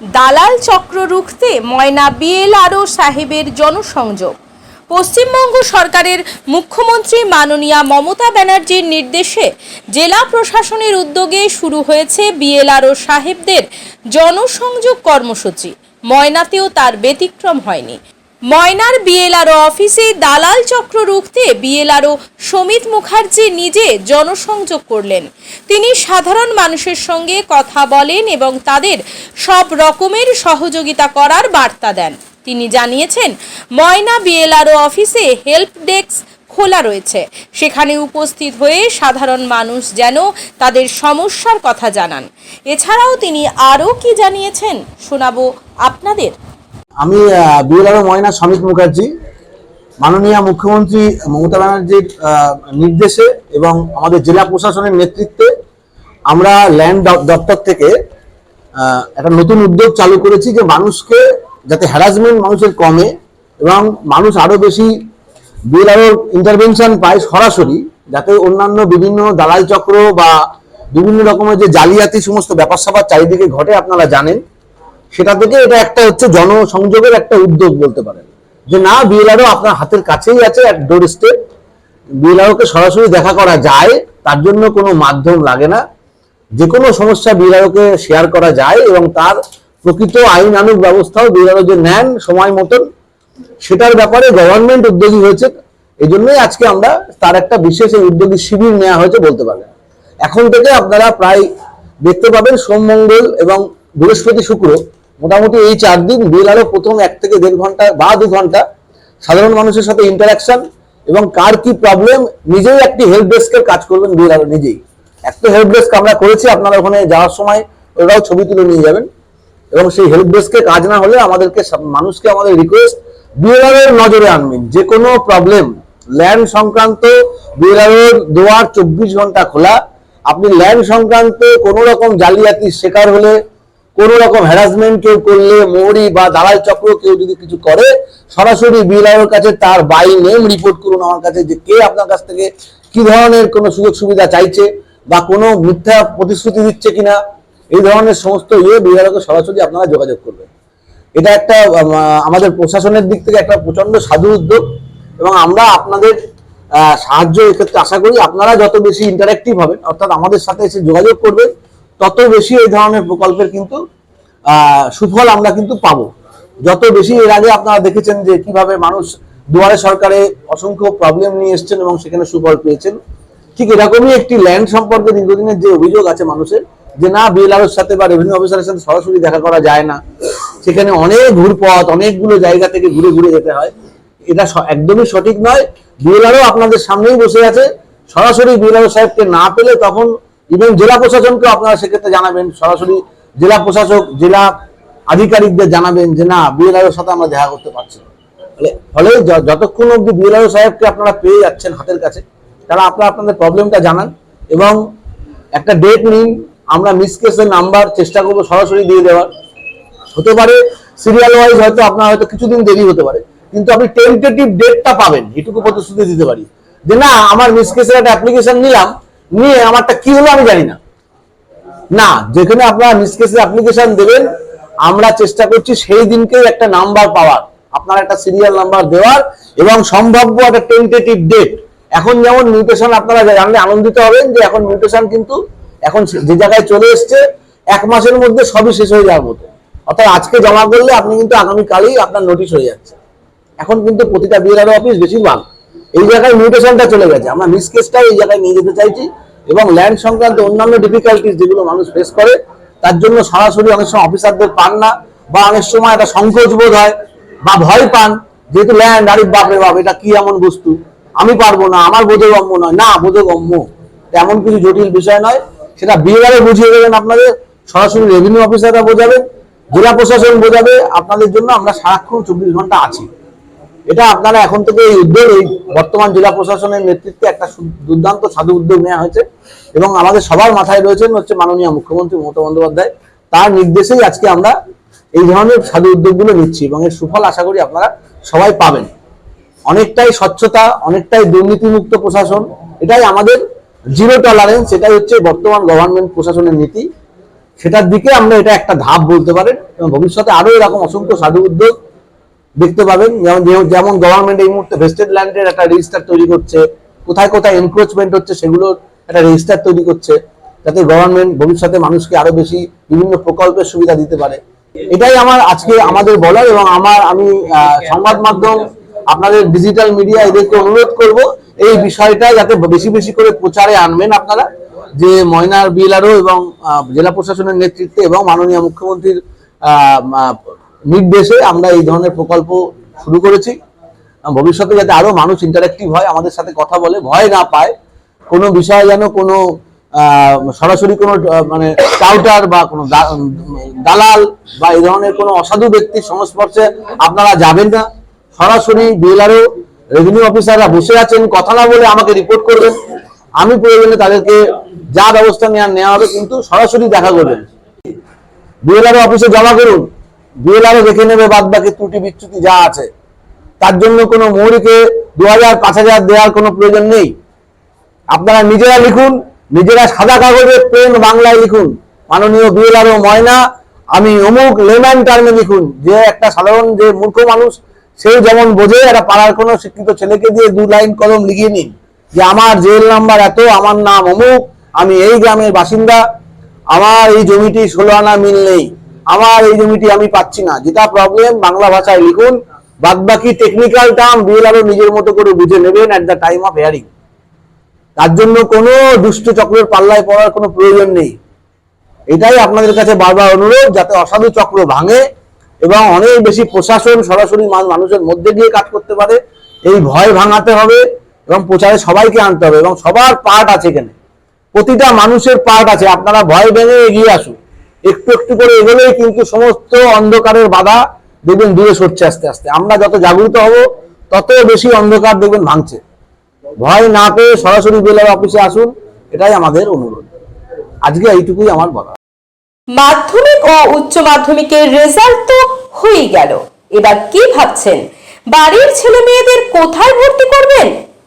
দালাল চক্র রুখতে ময়না বিএলআরও সাহেবের জনসংযোগ। পশ্চিমবঙ্গ সরকারের মুখ্যমন্ত্রী মাননীয়া মমতা ব্যানার্জির নির্দেশে জেলা প্রশাসনের উদ্যোগে শুরু হয়েছে বিএলআরও সাহেবদের জনসংযোগ কর্মসূচি। ময়নাতেও তার ব্যতিক্রম হয়নি। ময়নার বিএলআরও অফিসে দালাল চক্র রুখতে বিএলআরও সমিত মুখার্জি নিজে জনসংযোগ করলেন। তিনি সাধারণ মানুষের সঙ্গে কথা বলেন এবং তাদের সব রকমের সহযোগিতা করার বার্তা দেন। তিনি জানিয়েছেন, ময়না বিএলআরও অফিসে হেল্প ডেস্ক খোলা রয়েছে। সেখানে উপস্থিত হয়ে সাধারণ মানুষ যেন তাদের সমস্যার কথা জানান। এছাড়াও তিনি আরও কি জানিয়েছেন শোনাবো আপনাদের। আমি বিএলআরও ময়না, সমিত মুখার্জি, মাননীয় মুখ্যমন্ত্রী মমতা ব্যানার্জির নির্দেশে এবং আমাদের জেলা প্রশাসনের নেতৃত্বে আমরা ল্যান্ড দপ্তর থেকে একটা নতুন উদ্যোগ চালু করেছি যে মানুষকে যাতে হ্যারাসমেন্ট মানুষের কমে এবং মানুষ আরও বেশি বিএলআরও ইন্টারভেনশন পায় সরাসরি, যাতে অন্যান্য বিভিন্ন দালাল চক্র বা বিভিন্ন রকমের যে জালিয়াতি সমস্ত ব্যাপার স্যাপার চারিদিকে ঘটে, আপনারা জানেন। সেটা থেকে এটা একটা হচ্ছে জনসংযোগের একটা উদ্যোগ বলতে পারেন। যে না বিএলআরও আপনার হাতের কাছেই আছে এক ডোর স্টেপ বিএলআরওকে সরাসরি দেখা করা যায়, তার জন্য কোনো মাধ্যম লাগে না। যে কোনো সমস্যা বিএলআরওকে শেয়ার করা যায় এবং তার প্রকৃত আইনানুগ ব্যবস্থাও বিএলআরও যে নেন সময় মতন, সেটার ব্যাপারে গভর্নমেন্ট উদ্যোগী হয়েছে। এই জন্যই আজকে আমরা তার একটা বিশেষ এই উদ্যোগী শিবির নেওয়া হয়েছে বলতে পারেন। এখন থেকে আপনারা প্রায় দেখতে পাবেন সোম মঙ্গল এবং বৃহস্পতি শুক্র মোটামুটি এই চার দিন বিএলআরও প্রথম এক থেকে দেড় ঘণ্টা বা দু ঘণ্টা সাধারণ মানুষের সাথে ইন্টারাকশন এবং কার কি প্রবলেম নিজেই একটি হেল্প ডেস্কের কাজ করবেন বিএলআরও নিজেই। একটা হেল্প ডেস্ক আমরা করেছি, আপনারা ওখানে যাওয়ার সময় ওরাও ছবি তুলে নিয়ে যাবেন। এবং সেই হেল্প ডেস্কে কাজ না হলে আমাদেরকে মানুষকে আমাদের রিকোয়েস্ট বিএলআর নজরে আনবেন। যে কোনো প্রবলেম ল্যান্ড সংক্রান্ত বিএলআর দোয়ার চব্বিশ ঘণ্টা খোলা। আপনি ল্যান্ড সংক্রান্ত কোনো রকম জালিয়াতির শিকার হলে কোন রকম হ্যারাসমেন্ট কেউ করলে, মৌরি বা দালাল চক্র কেউ যদি কিছু করে, সরাসরি বিএলআর কাছে তার বাই নেম রিপোর্ট করুন আমার কাছে যে কে আপনার কাছ থেকে কি ধরনের কোনো সুযোগ সুবিধা চাইছে বা কোনো মিথ্যা প্রতিশ্রুতি দিচ্ছে কিনা, এই ধরনের সমস্ত ইয়ে বিএলআরকে সরাসরি আপনারা যোগাযোগ করবেন। এটা একটা আমাদের প্রশাসনের দিক থেকে একটা প্রচণ্ড সাধু উদ্যোগ এবং আমরা আপনাদের সাহায্য এক্ষেত্রে আশা করি আপনারা যত বেশি ইন্টারাক্টিভ হবেন, অর্থাৎ আমাদের সাথে এসে যোগাযোগ করবেন তত বেশি এই ধরনের প্রকল্পের কিন্তু সুফল আমরা কিন্তু পাবো। যত বেশি এর আগে আপনারা দেখেছেন যে কীভাবে মানুষ দুয়ারে সরকারে অসংখ্য প্রবলেম নিয়ে এসেছেন এবং সেখানে সুফল পেয়েছেন, ঠিক এরকমই একটি ল্যান্ড সম্পর্কে দীর্ঘদিনের যে অভিযোগ আছে মানুষের, যে না বিএলআর সাথে বা রেভিনিউ অফিসারের সাথে সরাসরি দেখা করা যায় না। সেখানে অনেক ঘুরপথ, অনেকগুলো জায়গা থেকে ঘুরে ঘুরে যেতে হয়। এটা একদমই সঠিক নয়। বিএলআরও আপনাদের সামনেই বসে আছে। সরাসরি বিএলআর সাহেবকে না পেলে তখন ইভেন জেলা প্রশাসনকে আপনারা সেক্ষেত্রে জানাবেন, সরাসরি জেলা প্রশাসক, জেলা আধিকারিকদের জানাবেন যে না বিএলআর সাথে আমরা দেখা করতে পারছি। ফলে যতক্ষণ অব্দি বিএলআর সাহেবকে আপনারা পেয়ে যাচ্ছেন হাতের কাছে, তারা আপনারা আপনাদের প্রবলেমটা জানান এবং একটা ডেট নিন, আমরা মিস কেসের নাম্বার চেষ্টা করব সরাসরি দিয়ে দেওয়ার হতে পারে সিরিয়াল ওয়াইজ হয়তো আপনার হয়তো কিছুদিন দেরি হতে পারে, কিন্তু আপনি টেন্টেটিভ ডেটটা পাবেন, এটুকু প্রতিশ্রুতি দিতে পারি যে না, আমার মিস কেসের একটা অ্যাপ্লিকেশন নিলাম নিয়ে আমারটা কি হলো আমি জানি না। না, যেখানে আপনারা মিস কেসের অ্যাপ্লিকেশন দেবেন, আমরা চেষ্টা করছি সেই দিনকেই একটা নাম্বার পাওয়ার। আপনার একটা সিরিয়াল নাম্বার দেওয়ার এবং সম্ভাব্য একটা টেন্টেটিভ ডেট এখন যেমন মিউটেশন আপনারা জানলে আনন্দিত হবেন যে এখন মিউটেশন কিন্তু এখন যে জায়গায় চলে এসছে, এক মাসের মধ্যে সবই শেষ হয়ে যাওয়ার মতো। অর্থাৎ আজকে জমা করলে আপনি কিন্তু আগামীকালই আপনার নোটিশ হয়ে যাচ্ছে। এখন কিন্তু প্রতিটা বিএলআর অফিস বেশিরভাগ এই জায়গায় মিউটেশনটা চলে গেছে। আমরা মিস কেসটাও এই জায়গায় নিয়ে যেতে চাইছি এবং ল্যান্ড সংক্রান্ত অন্যান্য ডিফিকাল্টিস যেগুলো মানুষ ফেস করে, তার জন্য সরাসরি অনেক সময় অফিসারদের পান না বা অনেক সময় একটা সংকোচ বোধ হয় বা ভয় পান, যেহেতু ল্যান্ড আরে বাপরে বাপ, এটা কি এমন বস্তু? আমি পারব না, আমার বোধগম্য নয়। না, বোধগম্য। এমন কিছু জটিল বিষয় নয়। সেটা বিএলআরে বুঝিয়ে দেবেন আপনাদের, সরাসরি রেভিনিউ অফিসাররা বোঝাবে, জেলা প্রশাসন বোঝাবে। আপনাদের জন্য আমরা সারাক্ষণ চব্বিশ ঘণ্টা আছি। এটা আপনারা এখন থেকে এই উদ্যোগ, এই বর্তমান জেলা প্রশাসনের নেতৃত্বে একটা দুর্দান্ত সাধু উদ্যোগ নেওয়া হয়েছে এবং আমাদের সবার মাথায় রয়েছেন হচ্ছে মাননীয় মুখ্যমন্ত্রী মমতা বন্দ্যোপাধ্যায়। তার নির্দেশেই আজকে আমরা এই ধরনের সাধু উদ্যোগগুলো নিচ্ছি এবং এর সুফল আশা করি আপনারা সবাই পাবেন। অনেকটাই স্বচ্ছতা, অনেকটাই দুর্নীতিমুক্ত প্রশাসন, এটাই আমাদের জিরো টলারেন্স এটাই হচ্ছে বর্তমান গভর্নমেন্ট প্রশাসনের নীতি। সেটার দিকে আমরা এটা একটা ধাপ বলতে পারেন এবং ভবিষ্যতে আরও এরকম অসংখ্য সাধু উদ্যোগ দেখতে পাবেন। যেমন যেমন গভর্নমেন্ট এই মুহূর্তে ভেস্টেড ল্যান্ডের একটা রেজিস্টার তৈরি করছে, কোথায় কোথায় এনক্রোচমেন্ট হচ্ছে সেগুলোর একটা রেজিস্টার তৈরি করছে, যাতে গভর্নমেন্ট ভবিষ্যতে মানুষকে আরও বেশি বিভিন্ন প্রকল্পের সুবিধা দিতে পারে। এটাই আমার আজকে আমাদের বলার এবং আমার আমি সংবাদ মাধ্যম, আপনাদের ডিজিটাল মিডিয়া এদেরকে অনুরোধ করব, এই বিষয়টা যাতে বেশি বেশি করে প্রচারে আনবেন আপনারা, যে ময়নার বিএলআরও এবং জেলা প্রশাসনের নেতৃত্বে এবং মাননীয় মুখ্যমন্ত্রীর নির্দেশে আমরা এই ধরনের প্রকল্প শুরু করেছি। ভবিষ্যতে যাতে আরও মানুষ ইন্টারাক্টিভ হয়, আমাদের সাথে কথা বলে, ভয় না পায়, কোনো বিষয়ে যেন কোনো সরাসরি কোনো মানে টাউটার বা কোনো দালাল বা এই ধরনের কোনো অসাধু ব্যক্তির সংস্পর্শে আপনারা যাবেন না। সরাসরি বিএলআরও রেভিনিউ অফিসাররা বসে আছেন, কথা না বলে আমাকে রিপোর্ট করবেন। আমি প্রয়োজনে তাদেরকে যা ব্যবস্থা নেওয়ার নেওয়া হবে, কিন্তু সরাসরি দেখা করবেন। বিএলআরও অফিসে জমা করুন। বিএলআরও দেখে নেবে বাদ বাকি ত্রুটি বিচ্যুতি যা আছে। তার জন্য কোনো মৌরিকে দু হাজার পাঁচ হাজার দেওয়ার কোনো প্রয়োজন নেই। আপনারা নিজেরা লিখুন, নিজেরা সাদা কাগজে প্লেন বাংলায় লিখুন। মাননীয় বিএলআরও ময়না, আমি অমুক লেম্যান টার্মে লিখুন, যে একটা সাধারণ যে মূর্খ মানুষ সেও যেমন বোঝে, একটা পাড়ার কোনো শিক্ষিত ছেলেকে দিয়ে দু লাইন কলম লিখিয়ে নিন। যে আমার জেল নাম্বার এত, আমার নাম অমুক, আমি এই গ্রামের বাসিন্দা, আমার এই জমিটি ষোলো আনা মিল নেই। আমার এই জমিটি আমি পাচ্ছি না। যেটা প্রবলেম বাংলা ভাষায় লিখুন বাদ বাকি টেকনিক্যাল টার্ম বিএলআরও নিজের মতো করে বুঝে নেবেন at the time of hearing তার জন্য কোনো দুষ্ট চক্রের পাল্লায় পড়ার কোনো প্রয়োজন নেই। এটাই আপনাদের কাছে বারবার অনুরোধ, যাতে অসাধু চক্র ভাঙে এবং অনেক বেশি প্রশাসন সরাসরি মানুষের মধ্যে দিয়ে কাজ করতে পারে। এই ভয় ভাঙাতে হবে এবং প্রচারে সবাইকে আনতে হবে এবং সবার পার্ট আছে এখানে। প্রতিটা মানুষের পার্ট আছে। আপনারা ভয় ভেঙে এগিয়ে আসুন। একটু একটু করে এগোলেই কিন্তু সমস্ত অন্ধকারের বাধা দেখবেন দূরে সরছে আস্তে আস্তে। আমরা যত জাগ্রত হব তত বেশি অন্ধকার দেখবেন ভাঙছে। ভয় না পেয়ে সরাসরি বেলার অফিসে আসুন, এটাই আমাদের অনুরোধ। আজকে এইটুকুই আমার বলা মাধ্যমিক ও উচ্চ মাধ্যমিকের রেজাল্ট তো হয়ে গেল। এবার কি ভাবছেন? বাড়ির ছেলে মেয়েদের কোথায় ভর্তি করবেন?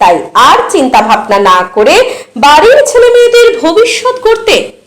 তাই আর চিন্তা ভাবনা না করে বাড়ির ছেলে মেয়েদের ভবিষ্যৎ করতে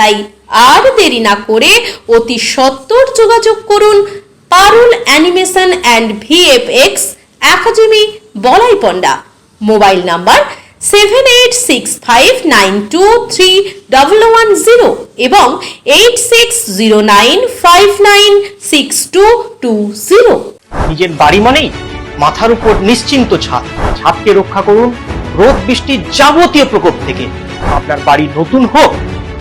তাই আর দেরি না করে অতি সত্বর যোগাযোগ করুন Parul animation and VFX academy Balai Panda mobile number seven eight six five nine two three double one zero এবং eight six zero nine five nine six two two zero. নিজের বাড়ি মানেই মাথার উপর নিশ্চিন্ত ছাদ। ছাদকে রক্ষা করুন রোদ বৃষ্টির যাবতীয় প্রকোপ থেকে। আপনার বাড়ি নতুন হোক